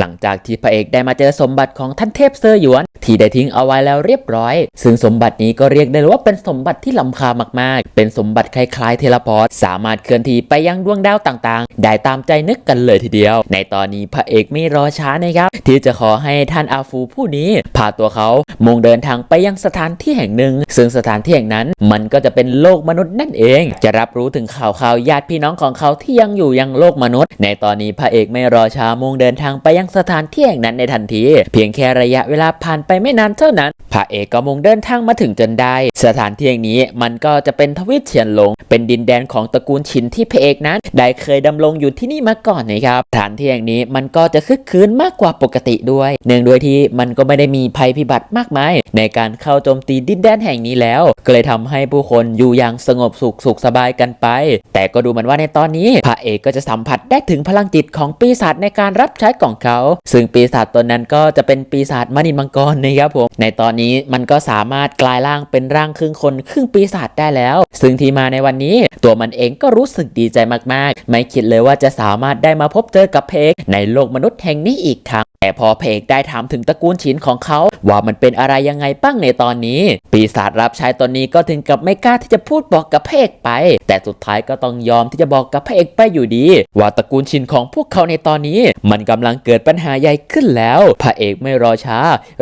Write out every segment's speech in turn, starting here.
หลังจากที่พระเอกได้มาเจอสมบัติของท่านเทพเซอร์หยวน ที่ได้ทิ้งเอาไว้แล้วเรียบร้อย ซึ่งสมบัตินี้ก็เรียกได้ว่าเป็นสมบัติที่ล้ำค่ามากๆ เป็นสมบัติคล้ายๆเทเลพอร์ตสามารถเคลื่อนที่ไปยังดวงดาวต่างๆ ได้ตามใจนึกกันเลยทีเดียว ในตอนนี้พระเอกไม่รอช้านะครับ ที่จะขอให้ท่านอาฟูผู้นี้พาตัวเขามุ่งเดินทางไปยังสถานที่แห่งหนึ่ง ซึ่งสถานที่แห่งนั้นมันก็จะเป็นโลกมนุษย์นั่นเอง จะรับรู้ถึงข่าวข่าวญาติพี่น้องของเขาที่ยังอยู่ยังโลกมนุษย์ ในตอนนี้พระเอกไม่รอช้ามุ่งเดินทางไปยังสถานที่แห่งนั้นในทันที เพียงแค่ระยะเวลาผ่านไปไม่นานเท่านั้นพระเอกก็มุ่งเดินทางมาถึงจนได้ สถานที่แห่งนี้มันก็จะเป็นทวีปเฉียนหลง เป็นดินแดนของตระกูลชินที่พระเอกนั้น ได้เคยดำรงอยู่ที่นี่มาก่อนนะครับสถานที่แห่งนี้มันก็จะคึกคืนมากกว่าปกติด้วย เนื่องด้วยที่มันก็ไม่ได้มีภัยพิบัติมากมาย ในการเข้าโจมตีดินแดนแห่งนี้แล้ว ก็เลยทำให้ผู้คนอยู่อย่างสงบสุขสุขสบายกันไป แต่ก็ดูเหมือนว่าในตอนนี้พระเอกก็จะสัมผัสได้ถึงพลังจิตของปีศาจในการรับใช้ของเขาซึ่งปีศาจตนนั้นก็จะเป็นปีศาจมณีมังกรนะครับผม ในตอนนี้มันก็สามารถกลายร่างเป็นร่างครึ่งคนครึ่งปีศาจได้แล้ว ซึ่งที่มาในวันนี้ ตัวมันเองก็รู้สึกดีใจมากๆ ไม่คิดเลยว่าจะสามารถได้มาพบเจอกับเพกในโลกมนุษย์แห่งนี้อีกครั้ง แต่พอเพกได้ถามถึงตระกูลชินของเขา ว่ามันเป็นอะไรยังไงบ้างในตอนนี้ ปีศาจรับใช้ตนนี้ก็ถึงกับไม่กล้าที่จะพูดบอกกับพเอกไป แต่สุดท้ายก็ต้องยอมที่จะบอกกับพระเอกไปอยู่ดี ว่าตระกูลชินของพวกเขาในตอนนี้ มันกำลังเกิดปัญหาใหญ่ขึ้นแล้ว พระเอกไม่รอช้า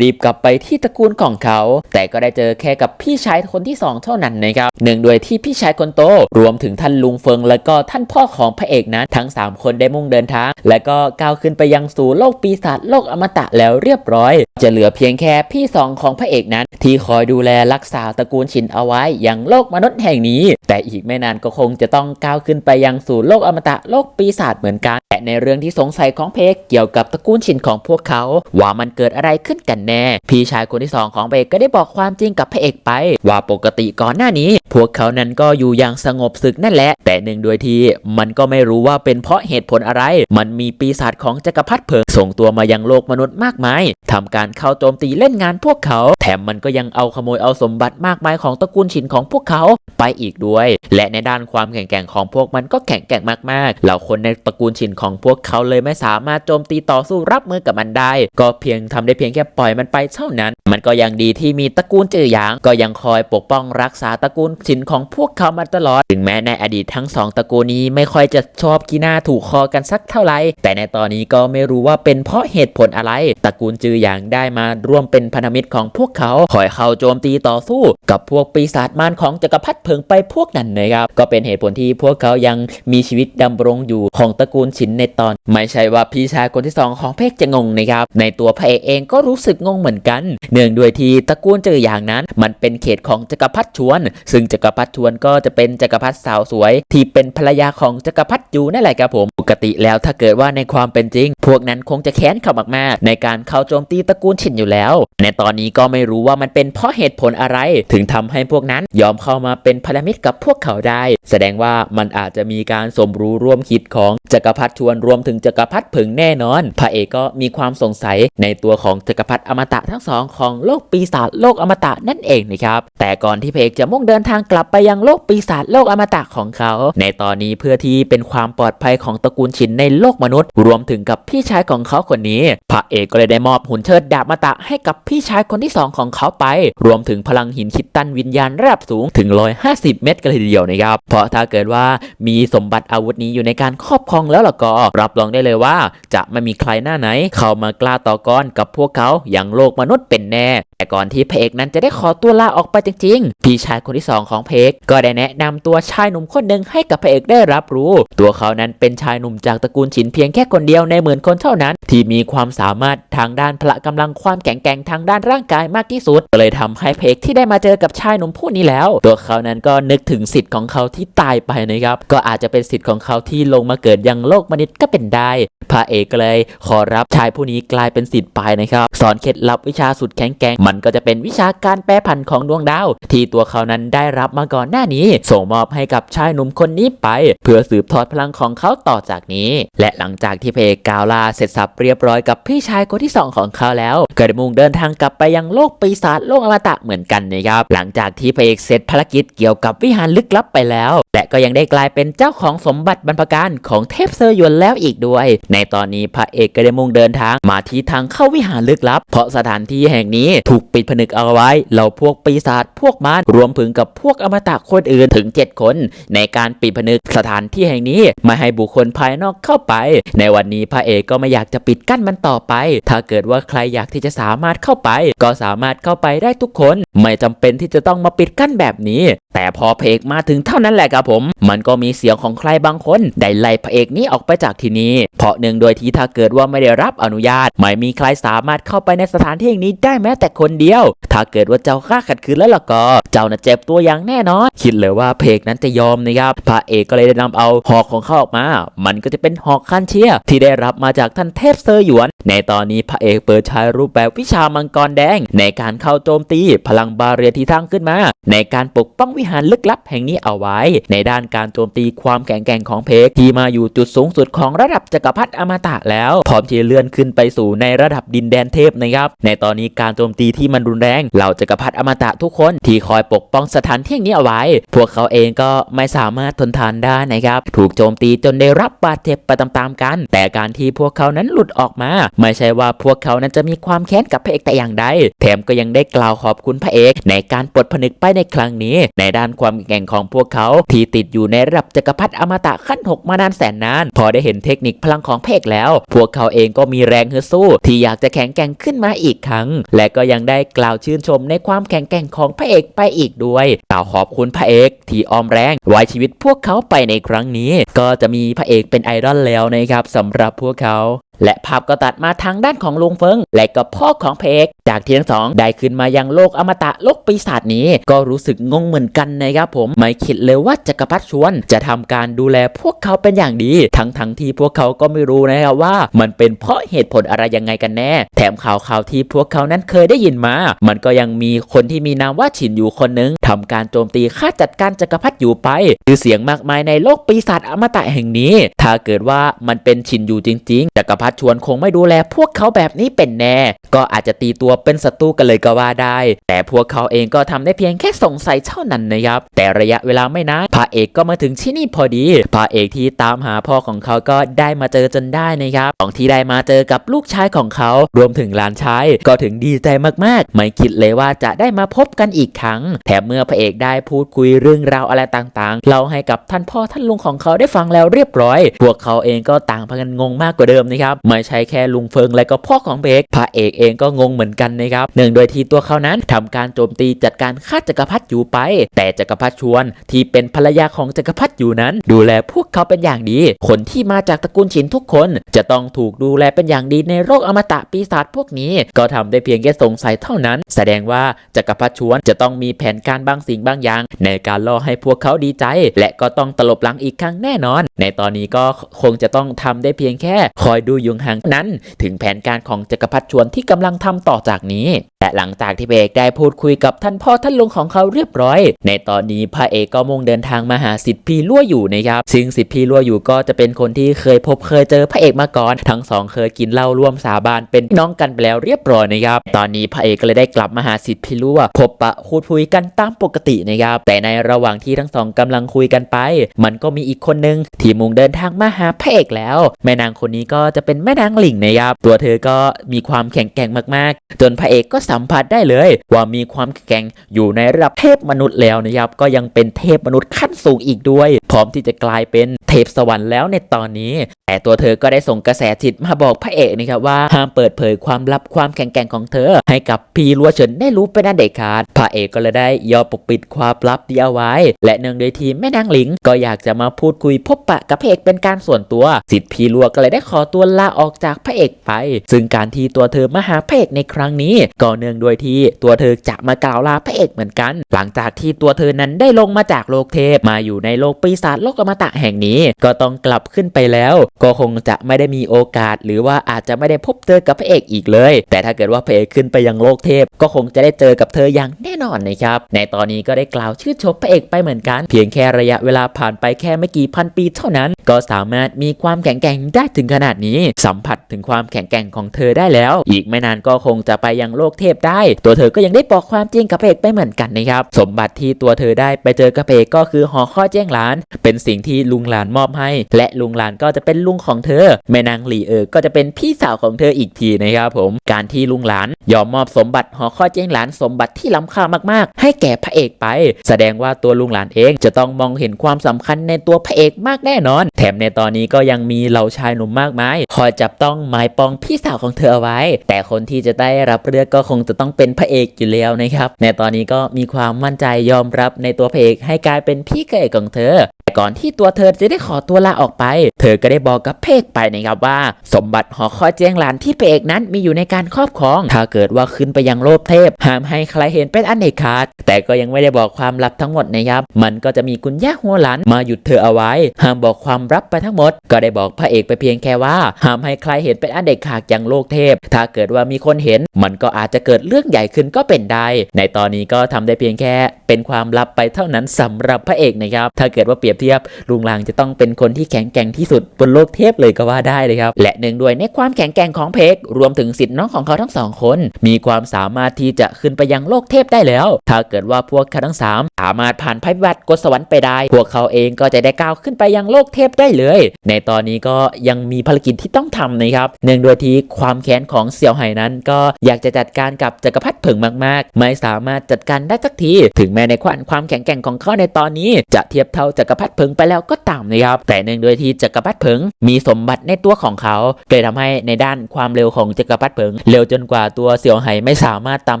รีบกลับไปที่ตระกูลของเขา แต่ก็ได้เจอแค่กับพี่ชายคนที่สองเท่านั้นนะครับหนึ่งโดยที่พี่ชายคนโต รวมถึงท่านลุงเฟิงและก็ท่านพ่อของพระเอกนั้นทั้ง 3 คนได้มุ่งเดินทาง และก็ก้าวขึ้นไปยังสู่โลกปีศาจโลกอมตะแล้วเรียบร้อย จะเหลือเพียงแค่พี่สองของพระเอกนั้น ที่คอยดูแลรักษาตระกูลชินเอาไว้อยังโลกมนุษย์แห่งนี้ แต่อีกไม่นานก็คงจะต้องก้าวขึ้นไปยังสู่โลกอมตะโลกปีศาจเหมือนกันและในเรื่องที่สงสัยของเพกเกี่ยวกับตระกูลชินของพวกเขา ว่ามันเกิดอะไรขึ้นกันแน่ พี่ชายคนที่สองของเพกก็ได้บอกความจริงกับพระเอกไป ว่าปกติก่อนหน้านี้ พวกเขานั้นก็อยู่อย่างสงบศึกนั่นแหละ แต่หนึ่งโดยที่มันก็ไม่รู้ว่าเป็นเพราะเหตุผลอะไร มันมีปีศาจของจักรพรรดิเพิงส่งตัวมายังโลกมนุษย์มากมายทำการเข้าโจมตีเล่นงานพวกเขา แถมมันก็ยังเอาขโมยเอาสมบัติมากมายของตระกูลชินของพวกเขาไปอีกด้วย และในด้านความแข็งแกร่งของพวกมันก็แข็งแกร่งมากๆเหล่าคนในตระกูลชินของพวกเขาเลยไม่สามารถโจมตีต่อสู้รับมือกับมันได้ ก็เพียงทำได้เพียงแค่ปล่อยมันไปเท่านั้น มันก็ยังดีที่มีตระกูลจือหยาง ก็ยังคอยปกป้องรักษาตระกูลชินของพวกเขามาตลอด ถึงแม้ในอดีตทั้งสองตระกูลนี้ไม่ค่อยจะชอบกีหน้าถูกคอกันสักเท่าไหร่แต่ในตอนนี้ก็ไม่รู้ว่าเป็นเพราะเหเหตุผลอะไรตระกูลจือหยางได้มาร่วมเป็นพันธมิตรของพวกเขาคอยเข้าโจมตีต่อสู้ กับพวกปีศาจมารของจักรพรรดิเพิงไปพวกนั้นนะครับก็เป็นเหตุผลที่พวกเขายังมีชีวิตดำรงอยู่ของตระกูลชินในตอน ไม่ใช่ว่าพี่ชายคนที่สองของเพกจะงงนะครับในตัวพระเอกเองก็รู้สึกงงเหมือนกัน เนื่องด้วยที่ตระกูลจือหยางนั้น มันเป็นเขตของจักรพรรดิชวน ซึ่งจักรพรรดิชวนก็จะเป็นจักรพรรดิสาวสวย ที่เป็นภรรยาของจักรพรรดิยูนั่นแหละครับผม กติแล้วถ้าเกิดว่าในความเป็นจริง พวกนั้นคงจะแค้นเขามากๆ ในการเข้าโจมตีตระกูลชินอยู่แล้ว ในตอนนี้ก็ไม่รู้ว่ามันเป็นเพราะเหตุผลอะไร ถึงทำให้พวกนั้นยอมเข้ามาเป็นพันธมิตรกับพวกเขาได้ แสดงว่ามันอาจจะมีการสมรู้ร่วมคิดของจักรพรรดิชวนรวมถึงจักรพรรดิผึ่งแน่นอน พระเอกก็มีความสงสัยในตัวของจักรพรรดิอมตะทั้งสองของโลกปีศาจโลกอมตะนั่นเองนะครับแต่ก่อนที่พระเอกจะมุ่งเดินทางกลับไปยังโลกปีศาจโลกอมตะของเขา ในตอนนี้เพื่อที่เป็นความปลอดภัยของตระกูลชินในโลกมนุษย์ รวมถึงกับพี่ชายของเขาคนนี้ พระเอกก็เลยได้มอบหุ่นเชิดดาบอมตะให้กับพี่ชายคนที่สองของเขาไป รวมถึงพลังหินคิดตันวิญญาณระดับสูงถึง 150 เม็ดกันเลยทีเดียวนะครับ เพราะถ้าเกิดว่ามีสมบัติอาวุธนี้อยู่ในการครอบครองแล้วล่ะก็ รับรองได้เลยว่า จะไม่มีใครหน้าไหน เข้ามากล้าต่อกรกับพวกเขาอย่างโลกมนุษย์เป็นแน่แต่ก่อนที่พระเอกนั้นจะได้ขอตัวลาออกไปจริงๆ พี่ชายคนที่สองของพระเอกก็ได้แนะนำตัวชายหนุ่มคนหนึ่งให้กับพระเอกได้รับรู้ ตัวเขานั้นเป็นชายหนุ่มจากตระกูลฉินเพียงแค่คนเดียวในหมื่นคนเท่านั้น ที่มีความสามารถทางด้านพละกำลังความแข็งแกร่งทางด้านร่างกายมากที่สุดก็เลยทำให้เอกที่ได้มาเจอกับชายหนุ่มผู้นี้แล้ว ตัวเขานั้นก็นึกถึงสิทธิ์ของเขาที่ตายไปนะครับก็อาจจะเป็นสิทธิ์ของเขาที่ลงมาเกิดยังโลกมนุษย์ก็เป็นได้พระเอกเลยขอรับชายผู้นี้กลายเป็นสิทธิ์ไปนะครับ สอนเคล็ดลับวิชาสุดแข็งแกร่งมันก็จะเป็นวิชาการแปรผันของดวงดาว ที่ตัวเขานั้นได้รับมาก่อนหน้านี้ ส่งมอบให้กับชายหนุ่มคนนี้ไป เพื่อสืบทอดพลังของเขาต่อจากนี้ และหลังจากที่พระเอกกาวลาเสร็จสับเรียบร้อยกับพี่ชายคนที่สองของเขาแล้วก็ได้มุ่งเดินทางกลับไปยังโลกปีศาจโลกอมตะเหมือนกันนะครับหลังจากที่พระเอกเสร็จภารกิจเกี่ยวกับวิหารลึกลับไปแล้ว และก็ยังได้กลายเป็นเจ้าของสมบัติบรรพการของเทพเซอร์ยวนแล้วอีกด้วย ในตอนนี้พระเอกก็ได้มุ่งเดินทางมาที่ทางเข้าวิหารลึกลับ เพราะสถานที่แห่งนี้ถูกปิดผนึกเอาไว้เหล่าพวกปีศาจพวกมารรวมถึงกับพวกอมตะคนอื่นถึง 7 คน ในการปิดผนึกสถานที่แห่งนี้ไม่ให้บุคคลภายนอกเข้าไป ในวันนี้พระเอกก็ไม่อยากจะปิดกั้นมันต่อไป ถ้าเกิดว่าใครอยากที่จะสามารถเข้าไป ก็สามารถเข้าไปได้ทุกคน ไม่จำเป็นที่จะต้องมาปิดกั้นแบบนี้ แต่พอพระเอกมาถึงเท่านั้นแหละครับผม มันก็มีเสียงของใครบางคนได้ไล่พระเอกนี้ออกไปจากที่นี้ เพราะเนื่องโดยที่ถ้าเกิดว่าไม่ได้รับอนุญาต ไม่มีใครสามารถเข้าไปในสถานที่แห่งนี้ได้แม้แต่คนเดียว ถ้าเกิดว่าเจ้าข้าขัดขืนแล้วล่ะก็ เจ้าน่ะเจ็บตัวอย่างแน่นอน คิดเลยว่าเพกนั้นจะยอมนะครับ พระเอกก็เลยได้นำเอาหอกของเขาออกมามันก็จะเป็นหอกคันเชียที่ได้รับมาจากท่านเทพเซอร์หยวน ในตอนนี้พระเอกเปิดใช้รูปแบบวิชามังกรแดง ในการเข้าโจมตีพลังบาเรียที่ทั้งขึ้นมา ในการปกป้องวิหารลึกลับแห่งนี้เอาไว้ ในด้านการโจมตีความแข็งแกร่งของเพกที่มาอยู่จุดสูงสุดของระดับจักรพรรดิอมตะแล้วพร้อมที่เลื่อนขึ้นไปสู่ในระดับดินแดนเทพนะครับในตอนนี้การโจมตีที่มันรุนแรงเหล่าจักรพรรดิอมตะทุกคนที่คอยปกป้องสถานที่แห่งนี้เอาไว้ พวกเขาเองก็ไม่สามารถทนทานได้นะครับถูกโจมตีจนได้รับบาดเจ็บไปตามๆกัน แต่การที่พวกเขานั้นหลุดออกมา ไม่ใช่ว่าพวกเขานั้นจะมีความแค้นกับพระเอกแต่อย่างใดแถมก็ยังได้กล่าวขอบคุณพระเอก ในการปลดผนึกไปในครั้งนี้ ในด้านความแกร่งของพวกเขาที่ติดอยู่ในระดับจักรพรรดิอมตะขั้นหกมานานแสนนาน พอได้เห็นเทคนิคพลังของพระเอกแล้ว พวกเขาเองก็มีแรงฮึดสู้ ที่อยากจะแข็งแกร่งขึ้นมาอีกครั้ง และก็ยังได้กล่าวชื่นชมในความแข็งแกร่งของพระเอกไปอีกด้วย กล่าวขอบคุณพระเอกที่ออมแรงไว้ชีวิตพวกเขาไปในครั้งนี้ ก็จะมีพระเอกเป็นไอดอลแล้วนะครับสำหรับพวกเขา และภาพก็ตัดมาทางด้านของลุงเฟิง และก็พ่อของเพกจากที่ทั้งสองได้ขึ้นมายังโลกอมตะโลกปีศาจนี้ ก็รู้สึกงงเหมือนกันนะครับผม ไม่คิดเลยว่าจักรพรรดิชวน จะทำการดูแลพวกเขาเป็นอย่างดี ทั้งทั้งที่พวกเขาก็ไม่รู้นะครับว่า มันเป็นเพราะเหตุผลอะไรยังไงกันแน่ แถมข่าวข่าวที่พวกเขานั้นเคยได้ยินมา มันก็ยังมีคนที่มีนามว่าฉินอยู่คนหนึงทำการโจมตีฆ่าจัดการจักรพรรดิอยู่ไปคือเสียงมากมายในโลกปีศาจอมตะแห่งนี้ ถ้าเกิดว่ามันเป็นฉินอยู่จริง ๆจักรพรรดิชวนคงไม่ดูแลพวกเขาแบบนี้เป็นแน่ ก็อาจจะตีตัวเป็นศัตรูกันเลยก็ว่าได้ แต่พวกเขาเองก็ทำได้เพียงแค่สงสัยเท่านั้นนะครับ แต่ระยะเวลาไม่นานพระเอกก็มาถึงที่นี่พอดี พระเอกที่ตามหาพ่อของเขาก็ได้มาเจอจนได้นะครับของที่ได้มาเจอกับลูกชายของเขา รวมถึงหลานชายก็ถึงดีใจมากๆ ไม่คิดเลยว่าจะได้มาพบกันอีกครั้ง แถมเมื่อพระเอกได้พูดคุยเรื่องราวอะไรต่างๆเล่าให้กับท่านพ่อท่านลุงของเขาได้ฟังแล้วเรียบร้อย พวกเขาเองก็ต่างพากันงงมากกว่าเดิมนะครับไม่ใช่แค่ลุงเฟิงและก็พ่อของเบกพระเอกเองก็งงเหมือนกันนะครับเนื่องโดยที่ตัวเขานั้นทำการโจมตีจัดการฆ่าจักรพรรดิอยู่ไป แต่จักรพรรดิชวนที่เป็นภรรยาของจักรพรรดิอยู่นั้น ดูแลพวกเขาเป็นอย่างดี คนที่มาจากตระกูลฉินทุกคน จะต้องถูกดูแลเป็นอย่างดีในโรคอมตะปีศาจพวกนี้ ก็ทำได้เพียงแค่สงสัยเท่านั้น แสดงว่าจักรพรรดิชวนจะต้องมีแผนการบางสิ่งบางอย่าง ในการล่อให้พวกเขาดีใจ และก็ต้องตลบหลังอีกครั้งแน่นอน ในตอนนี้ก็คงจะต้องทำได้เพียงแค่ คอยดูอยุยงห่างนั้น ถึงแผนการของจักรพรรดิชวนที่กำลังทำต่อจากนี้และหลังจากที่พระเอกได้พูดคุยกับท่านพ่อท่านลุงของเขาเรียบร้อย ในตอนนี้พระเอกก็มุ่งเดินทางมาหาสิทธิ์พี่ลั่วอยู่นะครับซึ่งสิทธิ์พี่ลั่วอยู่ก็จะเป็นคนที่เคยพบเคยเจอพระเอกมาก่อน ทั้งสองเคยกินเหล้าร่วมสาบานเป็นน้องกันไปแล้วเรียบร้อยนะครับตอนนี้พระเอกก็เลยได้กลับมาหาสิทธิ์พี่ลั่วพบปะพูดคุยกันตามปกตินะครับแต่ในระหว่างที่ทั้งสองกำลังคุยกันไป มันก็มีอีกคนนึงที่มุ่งเดินทางมาหาพระเอกแล้ว แม่นางคนนี้ก็จะเป็นแม่นางหลิงนะครับตัวเธอก็มีความแข็งแกร่งมากๆ จนพระเอกก็สัมผัสได้เลย ว่ามีความแข็งแกร่งอยู่ในระดับเทพมนุษย์แล้วนะครับก็ยังเป็นเทพมนุษย์ขั้นสูงอีกด้วย พร้อมที่จะกลายเป็นเทพสวรรค์แล้วในตอนนี้ แต่ตัวเธอก็ได้ส่งกระแสจิตมาบอกพระเอกนะครับว่าห้ามเปิดเผยความลับความแข็งแกร่งของเธอ ให้กับพีรัวเฉินได้รู้เป็นอันเด็ดขาดพระเอกก็เลยได้ยอมปกปิดความลับที่เอาไว้ และเนื่องโดยทีแม่นางหลิง ก็อยากจะมาพูดคุยพบปะกับพระเอกเป็นการส่วนตัวสิทธิ์พีรัวก็เลยได้ขอตัวลาออกจากพระเอกไป ซึ่งการที่ตัวเธอมาหาพระเอกในครั้งนี้ก็เนื่องด้วยที่ตัวเธอจะมากล่าวลาพระเอกเหมือนกัน หลังจากที่ตัวเธอนั้นได้ลงมาจากโลกเทพมาอยู่ในโลกปีศาจโลกอมตะแห่งนี้ ก็ต้องกลับขึ้นไปแล้ว ก็คงจะไม่ได้มีโอกาส หรือว่าอาจจะไม่ได้พบเจอกับพระเอกอีกเลย แต่ถ้าเกิดว่าพระเอกขึ้นไปยังโลกเทพ ก็คงจะได้เจอกับเธออย่างแน่นอนนะครับในตอนนี้ก็ได้กล่าวชื่นชมพระเอกไปเหมือนกัน เพียงแค่ระยะเวลาผ่านไปแค่ไม่กี่พันปีเท่านั้น ก็สามารถมีความแข็งแกร่งได้ถึงขนาดนี้ สัมผัสถึงความแข็งแกร่งของเธอได้แล้ว อีกไม่นานก็คงจะไปยังโลกเทพได้ ตัวเธอก็ยังได้บอกความจริงกับพระเอกไปเหมือนกันนะครับสมบัติที่ตัวเธอได้ไปเจอกับพระเอกก็คือหอข้อแจ้งหลาน เป็นสิ่งที่ลุงหลานมอบให้ และลุงหลานก็จะเป็นลุงของเธอ แม่นางหลีเออก็จะเป็นพี่สาวของเธออีกทีนะครับผมการที่ลุงหลานยอมมอบสมบัติหอข้อแจ้งหลานสมบัติที่ล้ำค่ามากๆ ให้แก่พระเอกไป แสดงว่าตัวลุงหลานเองจะต้องมองเห็นความสำคัญในตัวพระเอกมากแน่นอน แถมในตอนนี้ก็ยังมีเหล่าชายหนุ่มมากมายคอยจับต้องหมายปองพี่สาวของเธอเอาไว้ แต่คนที่จะได้รับเลือกก็คงจะต้องเป็นพระเอกอยู่แล้วนะครับในตอนนี้ก็มีความมั่นใจยอมรับในตัวพระเอกให้กลายเป็นพี่เกยของเธอ แต่ก่อนที่ตัวเธอจะได้ขอตัวลาออกไป เธอก็ได้บอกกับเพกไปนะครับว่า สมบัติหอคอยเจียงหลานที่เพกนั้นมีอยู่ในการครอบครอง ถ้าเกิดว่าขึ้นไปยังโลกเทพ ห้ามให้ใครเห็นเป็นอันเด็ดขาด แต่ก็ยังไม่ได้บอกความลับทั้งหมดนะครับ มันก็จะมีกุญแจหัวหลานมาหยุดเธอเอาไว้ ห้ามบอกความลับไปทั้งหมด ก็ได้บอกพระเอกไปเพียงแค่ว่า ห้ามให้ใครเห็นเป็นอันเด็ดขาดอย่างโลกเทพ ถ้าเกิดว่ามีคนเห็น มันก็อาจจะเกิดเรื่องใหญ่ขึ้นก็เป็นได้ ในตอนนี้ก็ทำได้เพียงแค่ เป็นความลับไปเท่านั้นสำหรับพระเอกนะครับ ถ้าเกิดว่าเปรียบเทียบลุงลางจะต้องเป็นคนที่แข็งแกร่งที่สุดบนโลกเทพเลยก็ว่าได้เลยครับ และเนื่งด้วยในความแข็งแกร่งของเพกรวมถึงสิทธิ์น้องของเขาทั้งสองคน มีความสามารถที่จะขึ้นไปยังโลกเทพได้แล้ว ถ้าเกิดว่าพวกเขาทั้งสามสามารถผ่านภัยพิบัติกดสวรรค์ไปได้ พวกเขาเองก็จะได้ก้าวขึ้นไปยังโลกเทพได้เลย ในตอนนี้ก็ยังมีภารกิจที่ต้องทำนะครับเนื่องด้วยที่ความแค้นของเสี่ยวไห่นั้น ก็อยากจะจัดการกับจักรพรรดิเผิงมาก ๆ ไม่สามารถจัดการได้สักที ถึงแม้ในความความแข็งแกร่งของเขาในตอนนี้ จะเทียบเท่าจักรพรรดิเพิงไปแล้วก็ตามนะครับ แต่เนื่องด้วยที่จักรพรรดิเพิงมีสมบัติในตัวของเขาเลยทำให้ในด้านความเร็วของจักรพรรดิเพิง เร็วจนกว่าตัวเสี่ยวไห่ไม่สามารถตาม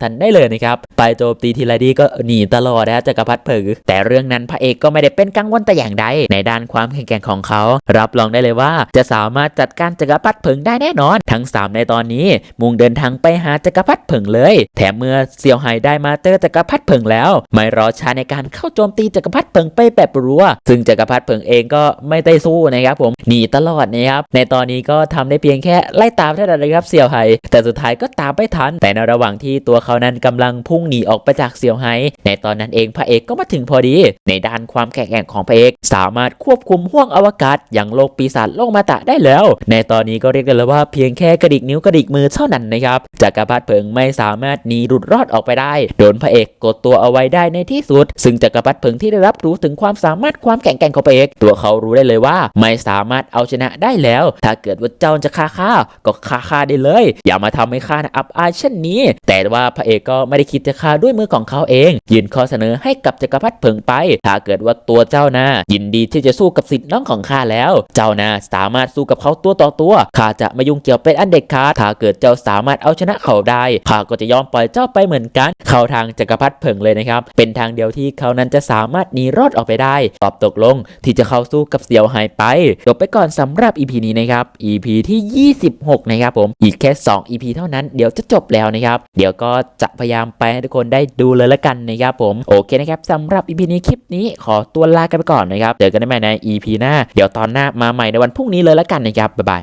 ทันได้เลยนะครับไปโจมตีทีไรดีก็หนีตลอดนะจักรพรรดิเผิงแต่เรื่องนั้นพระเอกก็ไม่ได้เป็นกังวลแต่อย่างใดในด้านความแข็งแกร่งของเขา รับรองได้เลยว่า จะสามารถจัดการจักรพรรดิเผิงได้แน่นอน ทั้ง 3 ในตอนนี้ มุ่งเดินทางไปหาจักรพรรดิเผิงเลย แถมเมื่อเสี่ยวไห่ได้มาเจอจักรพรรดิเผิงแล้ว ไม่รอช้าในการเข้าโจมตีจักรพรรดิเผิงไปแบบรัว ซึ่งจักรพรรดิเผิงเองก็ไม่ได้สู้นะครับผมหนีตลอดนะครับในตอนนี้ก็ทำได้เพียงแค่ไล่ตามเท่านั้นเลยครับเสี่ยวไห่แต่สุดท้ายก็ตามไม่ทัน แต่ในระหว่างที่ตัวเขานั้นกำลังพุ่งหนีออกไปจากเสี่ยวไห่ในตอนนั้นเองพระเอกก็มาถึงพอดี ในด้านความแข็งแกร่งของพระเอกสามารถควบคุมห้วงอวกาศอย่างโลกปีศาจโลกมาตะได้แล้ว ในตอนนี้ก็เรียกได้เลยว่าเพียงแค่กระดิกนิ้วกระดิกมือเท่านั้นนะครับจักรพรรดิเพิงไม่สามารถหนีหลุดรอดออกไปได้โดนพระเอกกดตัวเอาไว้ได้ในที่สุด ซึ่งจักรพรรดิเพิงที่ได้รับรู้ถึงความสามารถความแข็งแกร่งของพระเอกตัวเขารู้ได้เลยว่า ไม่สามารถเอาชนะได้แล้ว ถ้าเกิดว่าเจ้าจะฆ่าข้าก็ฆ่าข้าได้เลย อย่ามาทำให้ข้าอับอายเช่นนี้ แต่ว่าพระเอกก็ไม่ได้คิดจะฆ่าด้วยมือของเขาเอง ยื่นข้อเสนอให้กับจักรพรรดิเพิงไป ถ้าเกิดว่าตัวเจ้านะยินดีที่จะสู้กับสิทธิ์น้องของข้าแล้ว เจ้านะสามารถสู้กับเขาตัวต่อตัวข้าจะไม่ยุ่งเกี่ยวเป็นอันเด็ดขาดถ้าเกิดเจ้าสามารถเอาชนะเขาได้ข้าก็จะยอมปล่อยเจ้าไปเหมือนกัน เข้าทางจักรพรรดิเพิงเลยนะครับ เป็นทางเดียวที่เขานั้นจะสามารถหนีรอดออกไปได้ ตอบตกลงที่จะเข้าสู้กับเสี่ยวไฮไปจบไปก่อนสำหรับ EP นี้นะครับ EP ที่ 26 นะครับผม อีกแค่ 2 EP เท่านั้น เดี๋ยวจะจบแล้วนะครับ เดี๋ยวก็จะพยายามไปให้ทุกคนได้ดูเลยละกันนะครับผมโอเคนะครับสำหรับ EP นี้คลิปนี้ขอตัวลากันไปก่อนนะครับเจอกันได้ใหม่ใน EP หน้า เดี๋ยวตอนหน้ามาใหม่ในวันพรุ่งนี้เลยละกันนะครับบ๊ายบาย